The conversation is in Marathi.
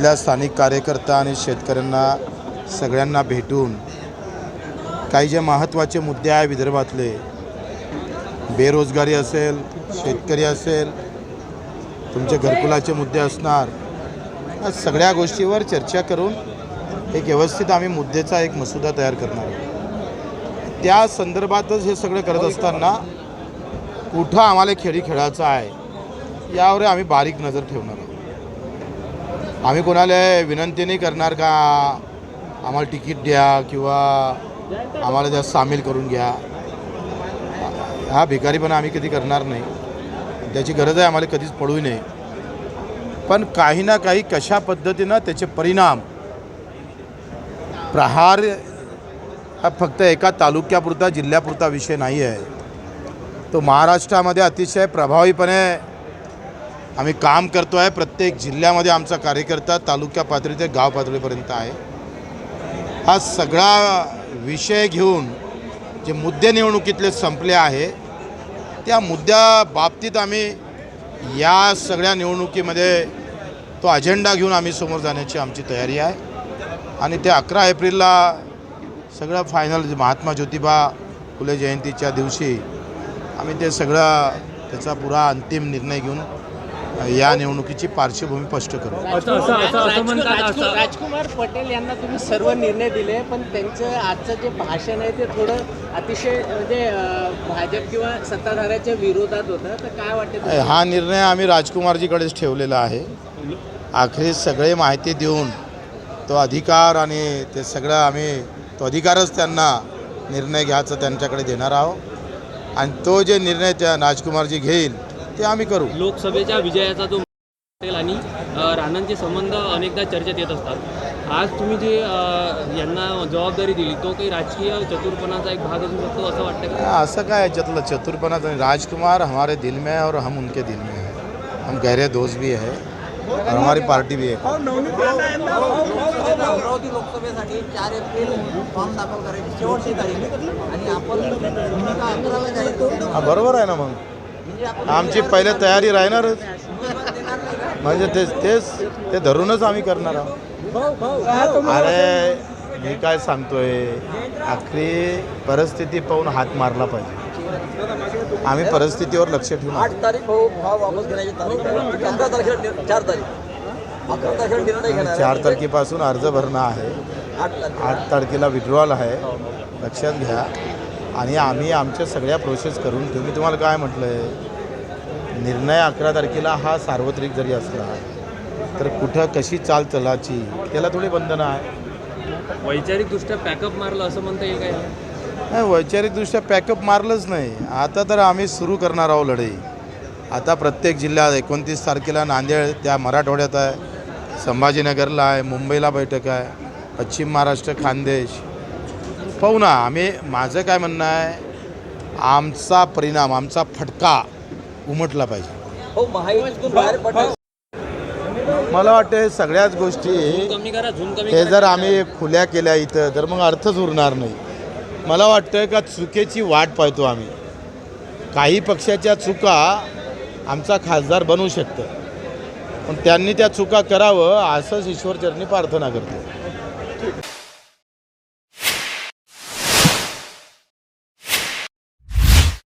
इथल्या स्थानिक कार्यकर्ता आणि शेतकऱ्यांना सगळ्यांना भेटून काही जे महत्त्वाचे मुद्दे आहे विदर्भातले बेरोजगारी असेल शेतकरी असेल तुमचे घरकुलाचे मुद्दे असणार या सगळ्या गोष्टीवर चर्चा करून एक व्यवस्थित आम्ही मुद्द्याचा एक मसुदा तयार करणार आहोत. त्या संदर्भातच हे सगळं करत असताना कुठं आम्हाला खेळी खेळायचं आहे यावर आम्ही बारीक नजर ठेवणार आहोत. आम्ही कोणाला विनंती नाही करणार का आम्हाला तिकीट द्या किंवा आम्हाला त्यात सामील करून घ्या. हा भिकारीपणा आम्ही कधी करणार नाही. त्याची गरज आहे आम्हाला कधीच पडू नये. पण काही ना काही कशा पद्धतीनं त्याचे परिणाम प्रहार हा फक्त एका तालुक्यापुरता जिल्ह्यापुरता विषय नाही आहे तो महाराष्ट्रामध्ये अतिशय प्रभावीपणे आम्ही काम करतो आहे. प्रत्येक जिल्ह्यामध्ये आमचा कार्यकर्ता तालुक्या पातळी ते गाव पातळीपर्यंत आहे. हा सगळा विषय घेऊन जे मुद्दे निवडणुकीतले संपले आहे त्या मुद्द्या बाबतीत आम्ही या सगळ्या निवडणुकीमध्ये तो अजेंडा घेऊन आम्ही समोर जाण्याची आमची तयारी आहे. आणि ते अकरा एप्रिलला सगळं फायनल महात्मा ज्योतिबा फुले जयंतीच्या दिवशी आम्ही ते सगळं त्याचा पुरा अंतिम निर्णय घेऊन या निवडणुकीची पार्श्वभूमी स्पष्ट करू. राजकुमार पटेल यांना तुम्ही सर्व निर्णय दिले पण त्यांचं आजचं जे भाषण आहे ते थोडं अतिशय म्हणजे भाजप किंवा सत्ताधाऱ्याच्या विरोधात होतं. तर काय वाटतं? हा निर्णय आम्ही राजकुमारजीकडेच ठेवलेला आहे. आखरी सगळे माहिती देऊन तो अधिकार आणि ते सगळं आम्ही तो अधिकारच त्यांना निर्णय घ्यायचा त्यांच्याकडे देणार आहोत. आणि तो जे निर्णय त्या राजकुमारजी घेईल ते आम्ही करू. लोकसभेच्या विजयाचा जो पटेल आणि राणांचे संबंध अनेकदा चर्चेत येत असतात. आज तुम्ही जे यांना जबाबदारी दिली तो काही राजकीय चतुरपणाचा एक भाग असू शकतो असं वाटतं का? असं काय याच्यातलं चतुरपणाचं नाही. राजकुमार हमारे दिल में है और हम उनके दिल में है. हम गहरे दोस्त भी है और हमारी पार्टी भी है. अमरावती लोकसभेसाठी चार एप्रिल फॉर्म दाखल करायची शेवटची तारीख. आणि आपण हा बरोबर आहे ना मग. आमची पहिले तयारी राहणारच? म्हणजे तेच तेच ते धरूनच आम्ही करणार आहोत. अरे मी काय सांगतोय? आखरी परिस्थिती पाहून हात मारला पाहिजे. आम्ही परिस्थितीवर लक्ष ठेवून आठ तारीख भाऊ भाव वापस घेण्याची तारीख. आहे पंधरा तारखेला नि- चार तारीख. अकरा तारखेला निर्णय घेणार आहे. चार तारखेपासून अर्ज भरणं आहे. आठ तारखेला. विड्रॉल आहे. लक्षात घ्या. आणि आम्ही आमच्या सगळ्या प्रोसेस करून ठेवू. मी तुम्हाला काय म्हटलं आहे निर्णय अकरा तारखेला हा सार्वत्रिक जरी असला तर कुठं कशी चाल चलाची त्याला थोडी बंधनं आहे. वैचारिकदृष्ट्या पॅकअप मारलं असं म्हणता येईल काय? नाही वैचारिकदृष्ट्या पॅकअप मारलंच नाही. आता तर आम्ही सुरू करणार आहोत लढाई. आता प्रत्येक जिल्ह्यात एकोणतीस तारखेला नांदेड त्या मराठवाड्यात आहे संभाजीनगरला आहे मुंबईला बैठक आहे पश्चिम महाराष्ट्र खानदेश पाहू ना आम्ही माझं काय म्हणणं आहे आमचा परिणाम आमचा फटका उमटला पाहिजे. हो महायुतीतून बाहेर पडणार मला वाटतं हे सगळ्याच गोष्टी झूम कमी करा झूम कमी हे. जर आम्ही खुल्या केल्या इथं तर मग अर्थच उरणार नाही. मला वाटतं का चुकीची वाट पाहतो आम्ही. काही पक्षाच्या चुका आमचा खासदार बनवू शकतं. पण त्यांनी त्या चुका करावं असंच ईश्वरचरणी प्रार्थना करतो.